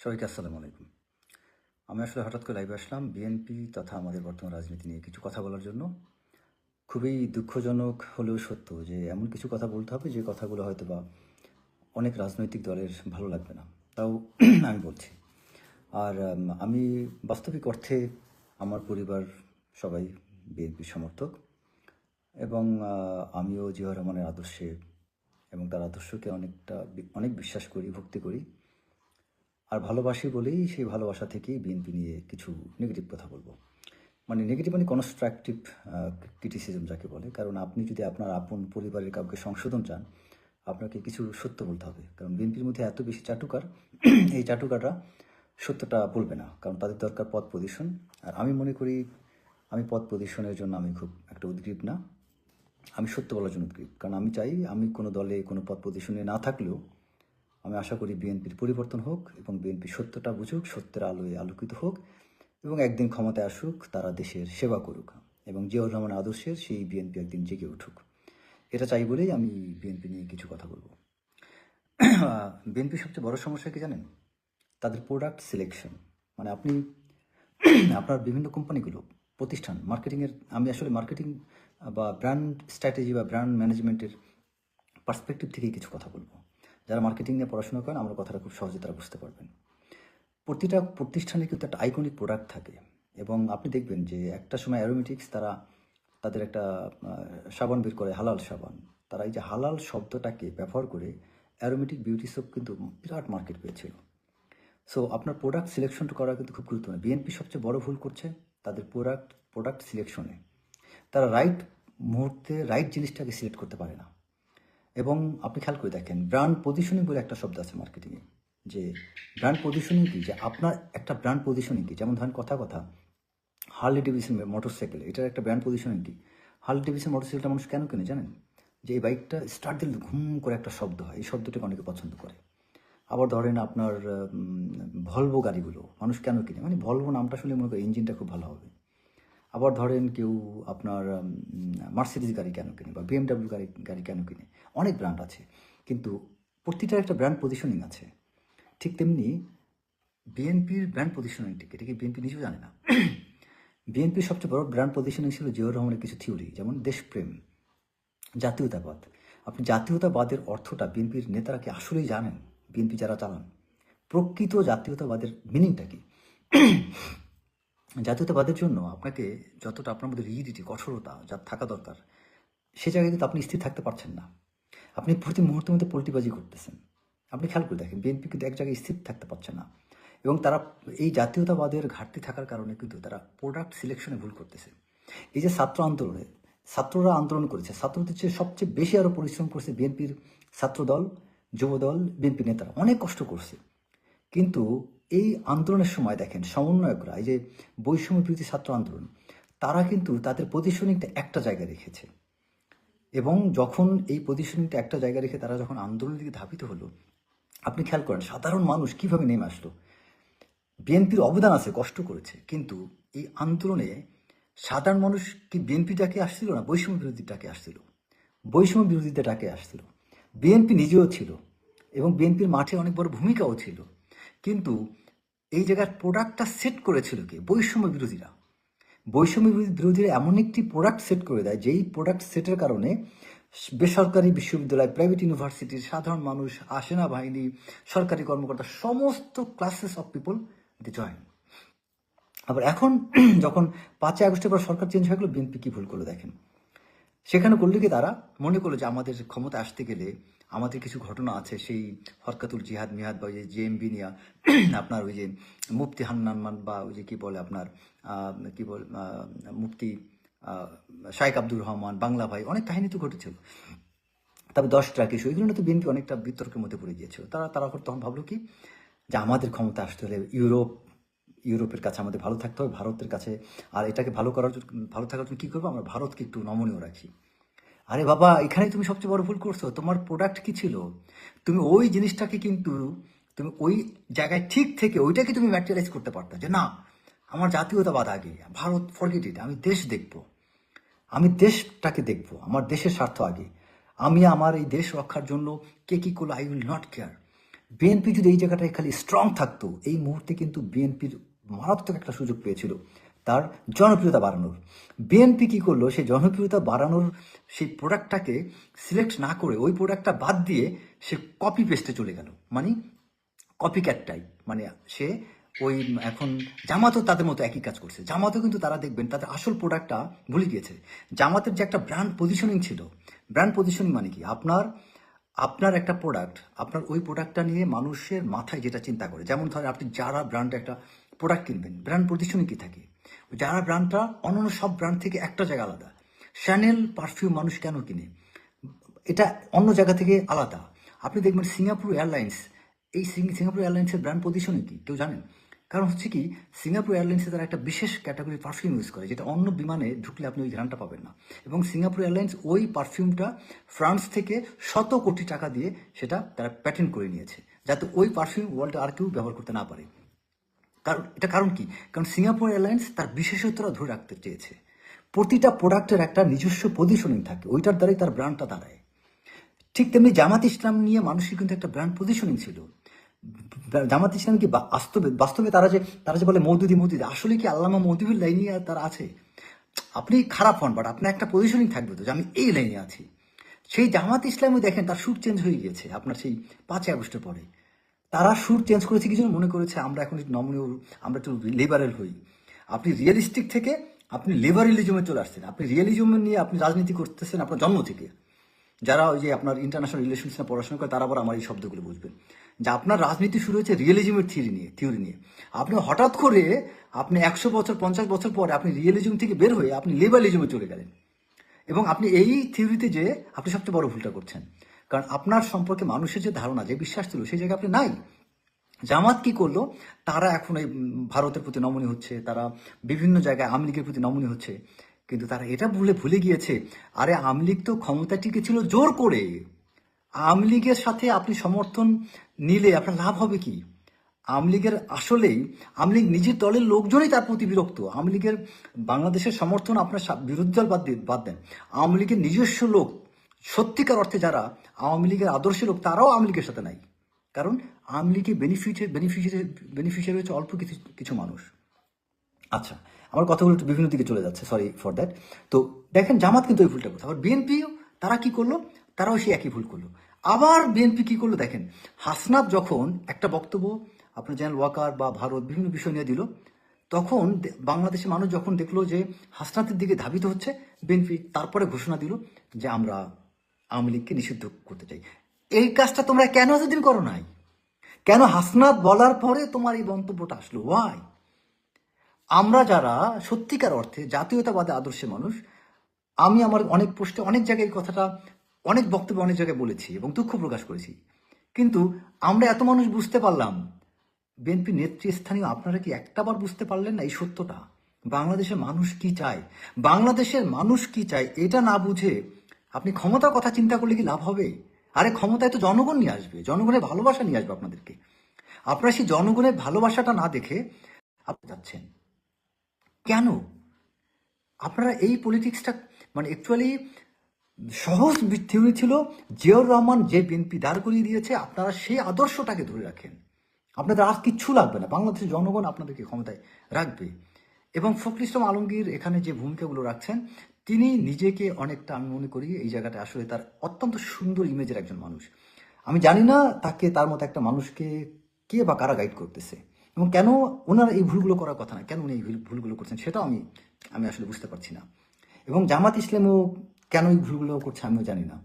সবাইকে আসসালামু আলাইকুম। আমি আসলে হঠাৎ করে লাইভে আসলাম। বিএনপি তথা আমাদের বর্তমান রাজনীতি নিয়ে কিছু কথা বলার জন্য। খুবই দুঃখজনক হলেও সত্য যে এমন কিছু কথা বলতে হবে, যে কথাগুলো হয়তো বা অনেক রাজনৈতিক দলের ভালো লাগবে না। তাও আমি বলছি। আর আমি বাস্তবিক অর্থে আমার পরিবার সবাই বিএনপির সমর্থক এবং আমিও জিয়া রহমানের আদর্শে এবং তার আদর্শকে অনেকটা অনেক বিশ্বাস করি, ভক্তি করি। আর ভালোবাসি বলেই সেই ভালোবাসা থেকেই বিএনপি নিয়ে কিছু নেগেটিভ কথা বলব। মানে নেগেটিভ মানে কনস্ট্রাকটিভ ক্রিটিসিজম যাকে বলে। কারণ আপনি যদি আপনার আপন পরিবারের কাউকে সংশোধন চান, আপনাকে কিছু সত্য বলতে হবে। কারণ বিএনপির মধ্যে এত বেশি চাটুকার, এই চাটুকাররা সত্যটা বলবে না। কারণ তাদের দরকার পদ পজিশন আর আমি মনে করি, আমি পদ পজিশনের জন্য আমি খুব একটা উদ্গ্রীব না। আমি সত্য বলার জন্য উদ্গ্রীব। কারণ আমি চাই আমি কোনো দলে কোনো পদ পজিশনে না থাকলেও আমি আশা করি বিএনপির পরিবর্তন হোক এবং বিএনপি সত্যটা বুঝুক, সত্যের আলোয় আলোকিত হোক এবং একদিন ক্ষমতায় আসুক, তারা দেশের সেবা করুক। এবং জিয়াউর রহমান আদর্শের সেই বিএনপি একদিন জেগে উঠুক। এটা চাই বলেই আমি বিএনপি নিয়ে কিছু কথা বলব। বিএনপির সবচেয়ে বড় সমস্যা কি জানেন? তাদের প্রোডাক্ট সিলেকশন মানে আপনি আপনার বিভিন্ন কোম্পানিগুলো, প্রতিষ্ঠান, মার্কেটিংয়ের, আমি আসলে মার্কেটিং বা ব্র্যান্ড স্ট্র্যাটেজি বা ব্র্যান্ড ম্যানেজমেন্টের পার্সপেক্টিভ থেকেই কিছু কথা বলব। যারা মার্কেটিং নিয়ে পড়াশোনা করেন, আমার কথাটা খুব সহজে তারা বুঝতে পারবেন। প্রতিটা প্রতিষ্ঠানে কিন্তু একটা আইকনিক প্রোডাক্ট থাকে এবং আপনি দেখবেন যে একটা সময় অ্যারোমেটিক্স তারা তাদের একটা সাবান বের করে, হালাল সাবান। তারা এই যে হালাল শব্দটাকে ব্যবহার করে অ্যারোমেটিক বিউটি সোপ কিন্তু বিরাট মার্কেট পেয়েছিল। সো আপনার প্রোডাক্ট সিলেকশনটা করা কিন্তু খুব গুরুত্বপূর্ণ। বিএনপি সবচেয়ে বড় ভুল করছে তাদের প্রোডাক্ট প্রোডাক্ট সিলেকশনে তারা রাইট মুহূর্তে রাইট জিনিসটাকে সিলেক্ট করতে পারে না। এবং আপনি খেয়াল করে দেখেন ব্র্যান্ড পজিশনিং বলে একটা শব্দ আছে মার্কেটিংয়ে যে ব্র্যান্ড পজিশনিং কি? যে আপনার একটা ব্র্যান্ড পজিশনিং কি? যেমন ধরেন কথা কথা হার্লি ডেভিসন মোটরসাইকেল এটার একটা ব্র্যান্ড পজিশনিং কি? হার্লি ডেভিসন মোটরসাইকেলটা মানুষ কেন কেনে জানেন? যে এই বাইকটা স্টার্ট দিলে ঘুম করে একটা শব্দ হয়, এই শব্দটাকে অনেকে পছন্দ করে। আবার ধরেন আপনার ভলভো গাড়িগুলো, মানুষ কেন কিনে? মানে ভলভো নামটা শুনলে মনে করি ইঞ্জিনটা খুব ভালো হবে। আবার ধরেন কেউ আপনার মার্সিডিজ গাড়ি কেন কিনে বা বিএমডাব্লিউ গাড়ি গাড়ি কেন কিনে? অনেক ব্র্যান্ড আছে। কিন্তু প্রতিটার একটা ব্র্যান্ড পজিশনিং আছে। ঠিক তেমনি বিএনপির ব্র্যান্ড পজিশনিংটিকে এটা কি বিএনপি নিজেও জানে না? বিএনপির সবচেয়ে বড় ব্র্যান্ড পজিশনিং ছিল জিয়াউর রহমানের কিছু থিওরি যেমন দেশপ্রেম, জাতীয়তাবাদ। আপনি জাতীয়তাবাদের অর্থটা বিএনপির নেতারা কি আসলেই জানেন? বিএনপি যারা চালান, প্রকৃত জাতীয়তাবাদের মিনিংটা কি? জাতীয়তাবাদের জন্য আপনাকে যতটা আপনার মধ্যে রিজিডিটি কঠোরতা যা থাকা দরকার, সে জায়গায় কিন্তু আপনি স্থির থাকতে পারছেন না। আপনি প্রতি মুহূর্তের মধ্যে পোল্টিবাজি করতেছেন। আপনি খেয়াল করে দেখেন বিএনপি কিন্তু এক জায়গায় স্থির থাকতে পারছে না। এবং তারা এই জাতীয়তাবাদের ঘাটতি থাকার কারণে কিন্তু তারা প্রোডাক্ট সিলেকশনে ভুল করতেছে। এই যে ছাত্র আন্দোলনে, ছাত্ররা আন্দোলন করেছে, ছাত্রদের চেয়ে সবচেয়ে বেশি আরও পরিশ্রম করছে বিএনপির ছাত্রদল, যুবদল বিএনপি নেতারা। অনেক কষ্ট করছে। কিন্তু এই আন্দোলনের সময় দেখেন সমন্বয়করা, এই যে বৈষম্য বিরোধী ছাত্র আন্দোলন, তারা কিন্তু তাদের পজিশনিংটা একটা জায়গায় রেখেছে। এবং যখন এই পজিশনিংটা একটা জায়গায় রেখে তারা যখন আন্দোলনের দিকে ধাবিত হলো, আপনি খেয়াল করেন সাধারণ মানুষ কীভাবে নেমে আসলো? বিএনপির অবদান আছে, কষ্ট করেছে, কিন্তু এই আন্দোলনে সাধারণ মানুষ কি বিএনপি ডাকে আসছিল না বৈষম্য বিরোধী ডাকে আসছিল? বৈষম্য বিরোধীদের ডাকে আসছিল। বিএনপি নিজেও ছিল এবং বিএনপির মাঠে অনেক বড় ভূমিকাও ছিল। কিন্তু এই জায়গার প্রোডাক্টটা সেট করেছিল কি? বৈষম্য বিরোধীরা। বৈষম্য বিরোধী- বিরোধীরা এমন একটি প্রোডাক্ট সেট করে দেয়, যেই প্রোডাক্ট সেটের কারণে বেসরকারি বিশ্ববিদ্যালয় প্রাইভেট ইউনিভার্সিটির সাধারণ মানুষ আসেনা বাহিনী সরকারি কর্মকর্তা, সমস্ত classes of people the join আবার এখন, যখন পাঁচই আগস্টের পর সরকার চেঞ্জ হয়ে গেলো বিএনপি কি ভুল করল দেখেন? সেখানে করলে কি তারা মনে করল যে আমাদের ক্ষমতা আসতে গেলে আমাদের কিছু ঘটনা আছে, সেই হরকাতুল জিহাদ মিহাদ বা ওই যে জেএমবি নিয়া, আপনার ওই যে মুফতি হান্নান বা ওই যে কী বলে আপনার কি বল মুফতি শাইখ আব্দুর রহমান, বাংলা ভাই, অনেক কাহিনী তো ঘটেছিল। তবে দশটা কিছু নিয়ে তো বিএনপি অনেকটা বিতর্কের মধ্যে পড়ে গিয়েছিল। তারা তারা তখন ভাবলো কি যে আমাদের ক্ষমতা আসতে হলে ইউরোপ, ইউরোপের কাছে আমাদের ভালো থাকতে হবে, ভারতের কাছে, আর এটাকে ভালো করার জন্য, ভালো থাকার জন্য কী করব? আমরা ভারতকে একটু নমনীয় রাখি। আরে বাবা এখানে তুমি সবচেয়ে বড় ভুল করছ। তোমার প্রোডাক্ট কি ছিল? তুমি ওই জিনিসটাকে কিন্তু তুমি ওই জায়গায় ঠিক থেকে ওইটাকে তুমি ম্যাটেরিয়ালাইজ করতে পারতে যে, না, আমার জাতীয়তাবাদ আগে, ভারত ফরগেট ইট আমি দেশ দেখব। আমি দেশটাকে দেখব, আমার দেশের স্বার্থ আগে। আমি আমার এই দেশ রক্ষার জন্য কে কী করল I will not care BNP যদি এই জায়গাটায় খালি স্ট্রং থাকতো, এই মুহূর্তে কিন্তু বিএনপির মারাত্মক একটা সুযোগ পেয়েছিল। তার জনপ্রিয়তা বাড়ানোর। বিএনপি কী করল? সেই জনপ্রিয়তা বাড়ানোর সেই প্রোডাক্টটাকে সিলেক্ট না করে ওই প্রোডাক্টটা বাদ দিয়ে সে কপি পেস্টে চলে গেল। মানে কপি ক্যাটটাই মানে সে ওই এখন জামাতও তাদের মতো একই কাজ করছে। জামাতও কিন্তু তারা দেখবেন তাদের আসল প্রোডাক্টটা ভুলে গিয়েছে। জামাতের যে একটা ব্র্যান্ড পজিশনিং ছিল ব্র্যান্ড পজিশনিং মানে কি? আপনার আপনার একটা প্রোডাক্ট আপনার ওই প্রোডাক্টটা নিয়ে মানুষের মাথায় যেটা চিন্তা করে, যেমন ধরেন আপনি যারা ব্র্যান্ড একটা প্রোডাক্ট কিনবেন ব্র্যান্ড পজিশনিং কি থাকে? যারা ব্র্যান্ডটা অন্যান্য সব ব্র্যান্ড থেকে একটা জায়গা আলাদা। শ্যানেল পারফিউম মানুষ কেন কিনে? এটা অন্য জায়গা থেকে আলাদা। আপনি দেখবেন সিঙ্গাপুর এয়ারলাইন্স এই সিঙ্গাপুর এয়ারলাইন্সের ব্র্যান্ড পজিশনে কি? কেউ জানেন? কারণ হচ্ছে কি সিঙ্গাপুর এয়ারলাইন্সে তারা একটা বিশেষ ক্যাটাগরি পারফিউম ইউজ করে, যেটা অন্য বিমানে ঢুকলে আপনি ওই ঘ্রাণটা পাবেন না। এবং সিঙ্গাপুর এয়ারলাইন্স ওই পারফিউমটা ফ্রান্স থেকে শত কোটি টাকা দিয়ে সেটা তারা প্যাটেন্ট করে নিয়েছে, যাতে ওই পারফিউম ওয়ার্ল্ডে আর কেউ ব্যবহার করতে না পারে। কারণ, এটা কারণ কি? কারণ সিঙ্গাপুর এয়ারলাইন্স তার বিশেষত্বরা ধরে রাখতে চেয়েছে। প্রতিটা প্রোডাক্টের একটা নিজস্ব পজিশনিং থাকে, ওইটার দ্বারাই তার ব্র্যান্ডটা দাঁড়ায়। ঠিক তেমনি জামাত ইসলাম নিয়ে মানুষের কিন্তু একটা ব্র্যান্ড পজিশনিং ছিল। জামাত ইসলাম কি বাস্তবে বাস্তবে তারা যে তারা যে বলে মৌদুদি মৌদুদি, আসলে কি আল্লামা মৌদুদির লাইনে তারা আছে? আপনি খারাপ হন বাট আপনার একটা পজিশনিং থাকবে তো যে আমি এই লাইনে আছি। সেই জামাত ইসলামও দেখেন তার সুর চেঞ্জ হয়ে গিয়েছে আপনার সেই পাঁচই আগস্টের পরে। তারা সুর চেঞ্জ করেছে কিছু মনে করেছে আমরা এখন নমনীয় আমরা একটু লিবারেল হই। আপনি রিয়েলিস্টিক থেকে আপনি লিবারেলিজমে চলে আসছেন। আপনি রিয়েলিজম নিয়ে আপনি রাজনীতি করতেছেন আপনার জন্ম থেকে। যারা ওই যে আপনার ইন্টারন্যাশনাল রিলেশনস নিয়ে পড়াশোনা করে, তারা আবার আমার এই শব্দগুলো বুঝবেন। যে আপনার রাজনীতি শুরু হয়েছে রিয়েলিজমের থিওরি নিয়ে থিওরি নিয়ে। আপনি হঠাৎ করে আপনি একশো বছর, পঞ্চাশ বছর পরে আপনি রিয়েলিজম থেকে বের হয়ে আপনি লিবারেলিজমে চলে গেলেন। এবং আপনি এই থিওরিতে যে আপনি সবচেয়ে বড় ভুলটা করছেন। কারণ আপনার সম্পর্কে মানুষের যে ধারণা, যে বিশ্বাস ছিল, সেই জায়গায় আপনি নাই। জামাত কি করল? তারা এখন এই ভারতের প্রতি নমনী হচ্ছে, তারা বিভিন্ন জায়গায় আওয়ামী লীগের প্রতি নমনী হচ্ছে। কিন্তু তারা এটা ভুলে ভুলে গিয়েছে, আরে আওয়ামী লীগ তো ক্ষমতা টিকে ছিল জোর করে। আওয়ামী লীগের সাথে আপনি সমর্থন নিলে আপনার লাভ হবে কি? আওয়ামী লীগের আসলেই, আওয়ামী লীগ নিজের দলের লোকজনই তার প্রতি বিরক্ত। আওয়ামী লীগের বাংলাদেশের সমর্থন আপনার বিরোধী দল বাদ বাদ দেন। আওয়ামী লীগের নিজস্ব লোক সত্যিকার অর্থে যারা আওয়ামী লীগের আদর্শ লোক, তারাও আওয়ামী লীগের সাথে নাই। কারণ আওয়ামী লীগের বেনিফিটের বেনিফিশিয়ারি বেনিফিশিয়ারি হচ্ছে অল্প কিছু কিছু মানুষ। আচ্ছা আমার কথাগুলো একটু বিভিন্ন দিকে চলে যাচ্ছে সরি ফর দ্যাট তো দেখেন, জামাত কিন্তু ওই ভুলটা করছে। আবার বিএনপি তারা কি করল? তারাও সেই একই ভুল করল। আবার বিএনপি কি করল? দেখেন, হাসনাত যখন একটা বক্তব্য আপনার জেনারেল ওয়াকার বা ভারত বিভিন্ন বিষয় নিয়ে দিল, তখন বাংলাদেশের মানুষ যখন দেখল যে হাসনাতের দিকে ধাবিত হচ্ছে বিএনপি তারপরে ঘোষণা দিল যে আমরা আওয়ামী লীগকে নিষিদ্ধ করতে চাই। এই কাজটা তোমরা কেন এতদিন করো নাই? কেন হাসনাত বলার পরে তোমার এই মন্তব্যটা আসলো? ওয়াই আমরা যারা সত্যিকার অর্থে জাতীয়তাবাদী আদর্শের মানুষ, আমি আমার অনেক পোস্টে অনেক জায়গায় কথাটা, অনেক বক্তব্য অনেক জায়গায় বলেছি এবং দুঃখ প্রকাশ করেছি। কিন্তু আমরা এত মানুষ বুঝতে পারলাম। বিএনপি নেতৃস্থানীয় আপনারা কি একটাবার বুঝতে পারলেন না এই সত্যটা? বাংলাদেশের মানুষ কি চায়? বাংলাদেশের মানুষ কি চায়? এটা না বুঝে আপনি ক্ষমতার কথা চিন্তা করলে কি লাভ হবে? আরে, ক্ষমতায় তো জনগণ নিয়ে আসবে, জনগণের ভালোবাসা নিয়ে আসবে আপনাদেরকে। আপনারা সেই জনগণের ভালোবাসাটা না দেখে আপনি যাচ্ছেন। কেন? আপনারা এই পলিটিক্সটা মানে অ্যাকচুয়ালি সহজ থিওরি ছিল, জিয়াউর রহমান যে বিএনপি দাঁড় করিয়ে দিয়েছে, আপনারা সেই আদর্শটাকে ধরে রাখেন। আপনাদের আর কিচ্ছু লাগবে না। বাংলাদেশের জনগণ আপনাদেরকে ক্ষমতায় রাখবে। এবং ইসলাম আলমগীর এখানে যে ভূমিকাগুলো রাখছেন তিনি নিজেকে অনেকটা, আমি মনে করি, এই জায়গাটা আসলে তার অত্যন্ত সুন্দর ইমেজের একজন মানুষ। আমি জানি না তাকে, তার মতো একটা মানুষকে কে বা কারা গাইড করতেছে। এবং কেন ওনার এই ভুলগুলো করার কথা না, কেন উনি এই ভুলগুলো করছেন সেটাও আমি আমি আসলে বুঝতে পারছি না। এবং জামাত ইসলামও কেন এই ভুলগুলো করছে আমিও জানি না।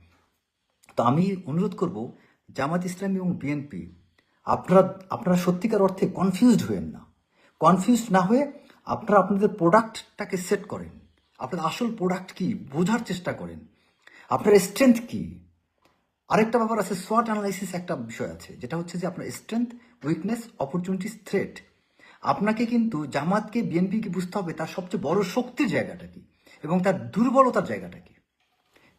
তো আমি অনুরোধ করব, জামাত ইসলামী এবং বিএনপি আপনারা আপনারা সত্যিকার অর্থে কনফিউজড হয়েন না। কনফিউজড না হয়ে আপনারা আপনাদের প্রোডাক্টটাকে সেট করেন। আপনাদের আসল প্রোডাক্ট কি? বোঝার চেষ্টা করেন। আপনার স্ট্রেংথ কি? আরেকটা ব্যাপার আছে সোয়াট অ্যানালাইসিস একটা বিষয় আছে, যেটা হচ্ছে যে আপনার স্ট্রেংথ উইকনেস অপরচুনিটিস থ্রেট আপনাকে কিন্তু জামাতকে বিএনপিকে বুঝতে হবে তার সবচেয়ে বড় শক্তির জায়গাটা কি এবং তার দুর্বলতার জায়গাটা কি।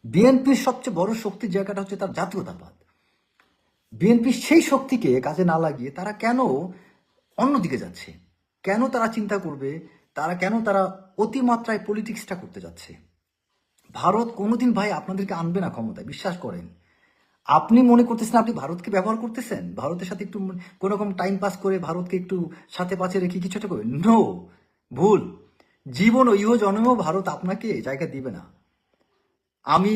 বিএনপির সবচেয়ে বড় শক্তির জায়গাটা হচ্ছে তার জাতীয়তাবাদ। বিএনপি সেই শক্তিকে কাজে না লাগিয়ে তারা কেন অন্যদিকে যাচ্ছে? কেন তারা চিন্তা করবে তারা কেন তারা অতিমাত্রায় পলিটিক্সটা করতে যাচ্ছে? ভারত কোনোদিন ভাই আপনাদেরকে আনবে না ক্ষমতায়, বিশ্বাস করেন। আপনি মনে করতেছেন আপনি ভারতকে ব্যবহার করতেছেন? ভারতের সাথে একটু কোন রকম টাইম পাস করে ভারতকে একটু সাথে পাশে রেখে কিছু একটা করবেন? নো ভুল। জীবন ইহ জন্মেও ভারত আপনাকে জায়গা দিবে না। আমি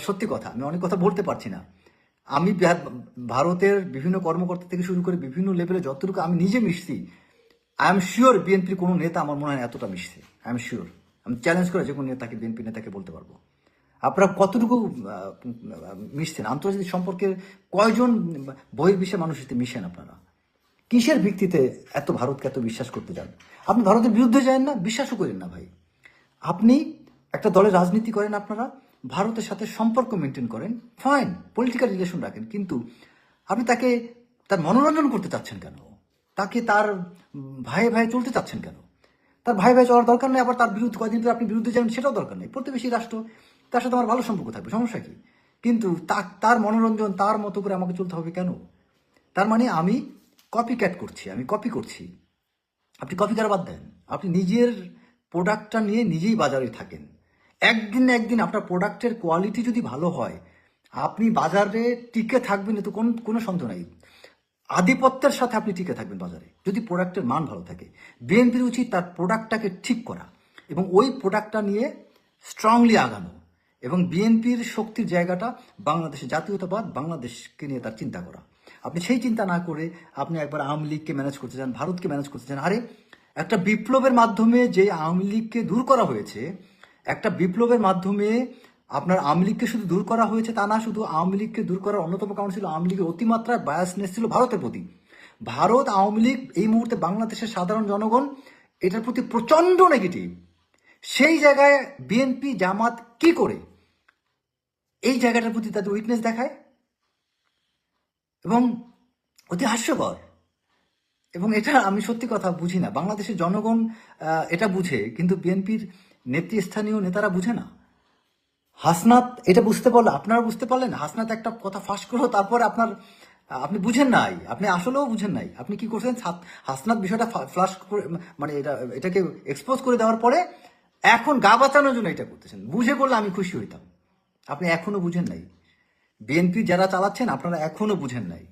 সত্যি কথা, আমি অনেক কথা বলতে পারছি না। আমি ভারতের বিভিন্ন কর্মকর্তা থেকে শুরু করে বিভিন্ন লেভেলে যতটুকু আমি নিজে মিশছি আই এম শিওর বিএনপির কোনো নেতা আমার মনে হয় এতটা মিশছে। আই এম শিওর আমি চ্যালেঞ্জ করে যে কোনো নেতাকে বিএনপি নেতাকে বলতে পারব। আপনারা কতটুকু মিশছেন? আন্তর্জাতিক সম্পর্কের কয়জন বহির্বিশ্বের মানুষের সাথে মিশেন আপনারা? কিসের ভিত্তিতে এত ভারতকে এত বিশ্বাস করতে যান? আপনি ভারতের বিরুদ্ধে যান না, বিশ্বাসও করেন না ভাই। আপনি একটা দলের রাজনীতি করেন আপনারা, ভারতের সাথে সম্পর্ক মেনটেন করেন ফাইন পলিটিক্যাল রিলেশন রাখেন, কিন্তু আপনি তাকে তার মনোরঞ্জন করতে চাচ্ছেন কেন? তাকে তার ভাই ভাই চলতে চাচ্ছেন কেন? তার ভাই ভাই চলার দরকার নেই, আবার তার বিরুদ্ধে কয়দিন ধরে আপনি বিরুদ্ধে যাবেন সেটাও দরকার নেই। প্রতিবেশী রাষ্ট্র, তার সাথে আমার ভালো সম্পর্ক থাকবে, সমস্যা কি? কিন্তু তা- তার মনোরঞ্জন, তার মতো করে আমাকে চলতে হবে কেন? তার মানে আমি কপি ক্যাট করছি, আমি কপি করছি। আপনি কপি করা বাদ দেন? আপনি নিজের প্রোডাক্টটা নিয়ে নিজেই বাজারে থাকেন। একদিন না একদিন আপনার প্রোডাক্টের কোয়ালিটি যদি ভালো হয়, আপনি বাজারে টিকে থাকবেন এতে কোন, কোনো সন্দেহ নাই। আধিপত্যের সাথে আপনি টিকে থাকবেন বাজারে, যদি প্রোডাক্টের মান ভালো থাকে। বিএনপির উচিত তার প্রোডাক্টটাকে ঠিক করা এবং ওই প্রোডাক্টটা নিয়ে স্ট্রংলি আগানো এবং বিএনপির শক্তির জায়গাটা বাংলাদেশের জাতীয়তাবাদ, বাংলাদেশকে নিয়ে তার চিন্তা করা। আপনি সেই চিন্তা না করে আপনি একবার আওয়ামী লীগকে ম্যানেজ করতে চান, ভারতকে ম্যানেজ করতে চান, আরে একটা বিপ্লবের মাধ্যমে যে আওয়ামী লীগকে দূর করা হয়েছে, একটা বিপ্লবের মাধ্যমে আপনার আওয়ামী লীগকে শুধু দূর করা হয়েছে তা না, শুধু আওয়ামী লীগকে দূর করার অন্যতম কারণ ছিল আওয়ামী লীগের অতিমাত্রায় বায়াসনেস ছিল ভারতের প্রতি। ভারত, আওয়ামী লীগ এই মুহূর্তে বাংলাদেশের সাধারণ জনগণ, এটার প্রতি প্রচণ্ড নেগেটিভ সেই জায়গায় বিএনপি, জামাত কি করে? এই জায়গাটার প্রতি তাদের উইকনেস দেখায় এবং অতি হাস্যকর। এবং এটা আমি সত্যি কথা বুঝি না। বাংলাদেশের জনগণ এটা বুঝে, কিন্তু বিএনপির নেতৃস্থানীয় নেতারা বুঝে না। হাসনাত, এটা বুঝতে পারল, আপনারা বুঝতে পারলেন, হাসনাত একটা কথা ফাঁস করল, তারপরে আপনার, আপনি বুঝেন নাই, আপনি আসলেও বুঝেন নাই। আপনি কি করছেন? হাসনাত বিষয়টা ফ্লাশ করে মানে এটা, এটাকে এক্সপোজ করে দেওয়ার পরে এখন গা বাঁচানোর জন্য এটা করতেছেন। বুঝে করলে আমি খুশি হইতাম। আপনি এখনও বুঝেন নাই। বিএনপি যারা চালাচ্ছেন, আপনারা এখনও বুঝেন নাই।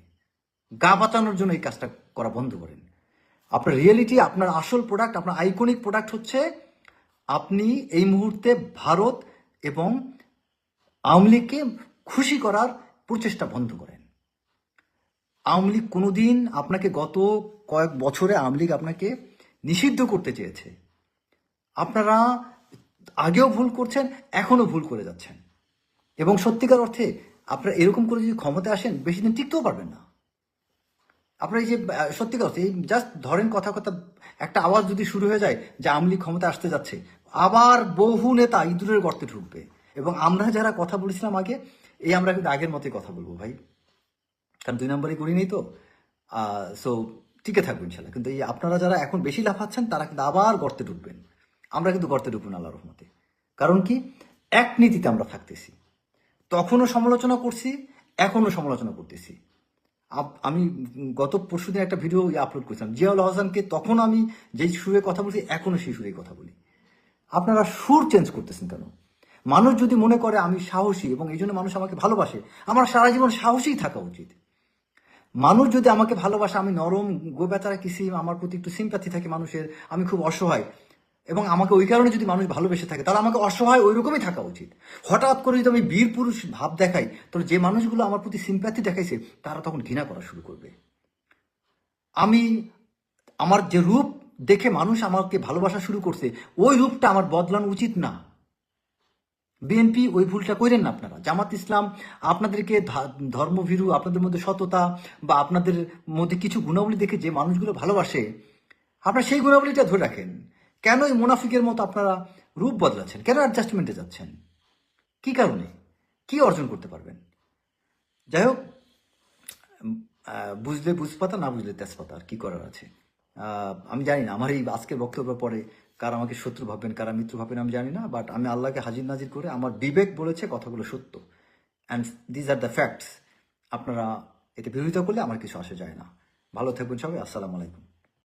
গা বাঁচানোর জন্য এই কাজটা করা বন্ধ করেন। আপনার রিয়েলিটি আপনার আসল প্রোডাক্ট আপনার আইকনিক প্রোডাক্ট হচ্ছে, আপনি এই মুহূর্তে ভারত এবং আওয়ামী লীগকে খুশি করার প্রচেষ্টা বন্ধ করেন। আওয়ামী লীগ কোনোদিন আপনাকে গত কয়েক বছরে আওয়ামী লীগ আপনাকে নিষিদ্ধ করতে চেয়েছে। আপনারা আগেও ভুল করছেন এখনও ভুল করে যাচ্ছেন। এবং সত্যিকার অর্থে আপনারা এরকম করে যদি ক্ষমতায় আসেন, বেশি দিন টিকতেও পারবেন না। আপনার এই যে, সত্যিকার অর্থে এই জাস্ট ধরেন কথা কথা, একটা আওয়াজ যদি শুরু হয়ে যায় যে আওয়ামী লীগ ক্ষমতা আসতে যাচ্ছে আবার বহু নেতা ইঁদুরের গর্তে ঢুকবে। এবং আমরা যারা কথা বলেছিলাম আগে, এই আমরা কিন্তু আগের মতোই কথা বলব ভাই। কারণ দুই নম্বরই করি নেই তো। সো টিকে থাকব ইনশাল্লাহ কিন্তু এই আপনারা যারা এখন বেশি লাফাচ্ছেন, তারা কিন্তু আবার গর্তে ঢুকবেন। আমরা কিন্তু গর্তে ঢুকবো না আল্লাহ রহমতে। কারণ কি? এক নীতিতে আমরা থাকতেছি। তখনও সমালোচনা করছি, এখনও সমালোচনা করতেছি। আমি গত পরশুদিন একটা ভিডিও আপলোড করেছিলাম। জিয়াউল হাসানকে তখন আমি যেই সুরে কথা বলছি, এখনও সেই সুরেই কথা বলি। আপনারা সুর চেঞ্জ করতেছেন কেন? মানুষ যদি মনে করে আমি সাহসী এবং এই জন্য মানুষ আমাকে ভালোবাসে, আমার সারা জীবন সাহসী থাকা উচিত। মানুষ যদি আমাকে ভালোবাসে, আমি নরম গোবেচারা কিসি, আমার প্রতি একটু সিম্প্যাথি থাকে মানুষের, আমি খুব অসহায় এবং আমাকে ওই কারণে যদি মানুষ ভালোবেসে থাকে, তাহলে আমাকে অসহায় ওই রকমই থাকা উচিত। হঠাৎ করে যদি আমি বীর পুরুষ ভাব দেখাই তাহলে যে মানুষগুলো আমার প্রতি সিম্প্যাথি দেখাইছে, তারা তখন ঘৃণা করা শুরু করবে। আমি, আমার যে রূপ দেখে মানুষ আমাকে ভালোবাসা শুরু করছে। ওই রূপটা আমার বদলানো উচিত না। বিএনপি ওই ভুলটা করেন না আপনারা। জামাত ইসলাম, আপনাদেরকে ধর্মভীরু, আপনাদের মধ্যে সততা বা আপনাদের মধ্যে কিছু গুণাবলী দেখে যে মানুষগুলো ভালোবাসে, আপনারা সেই গুণাবলীটা ধরে রাখেন। কেন এই মুনাফিকের মতো আপনারা রূপ বদলাচ্ছেন? কেন অ্যাডজাস্টমেন্টে যাচ্ছেন? কি কারণে? কি অর্জন করতে পারবেন? যাই হোক বুঝলে বুঝপাতা, না বুঝলে তেজপাতা, আর কি করার আছে? আমি জানি না, আমার এই আজকের বক্তব্যের পরে কারা আমাকে শত্রু ভাববেন, কারা মিত্র ভাববেন আমি জানি না বাট আমি আল্লাহকে হাজির নাজির করে আমার বিবেক বলেছে, কথাগুলো সত্য। And these are the facts আপনারা এতে বিরোধিতা করলে আমার কিছু আসে যায় না। ভালো থাকবেন সবাই, আসসালামু আলাইকুম।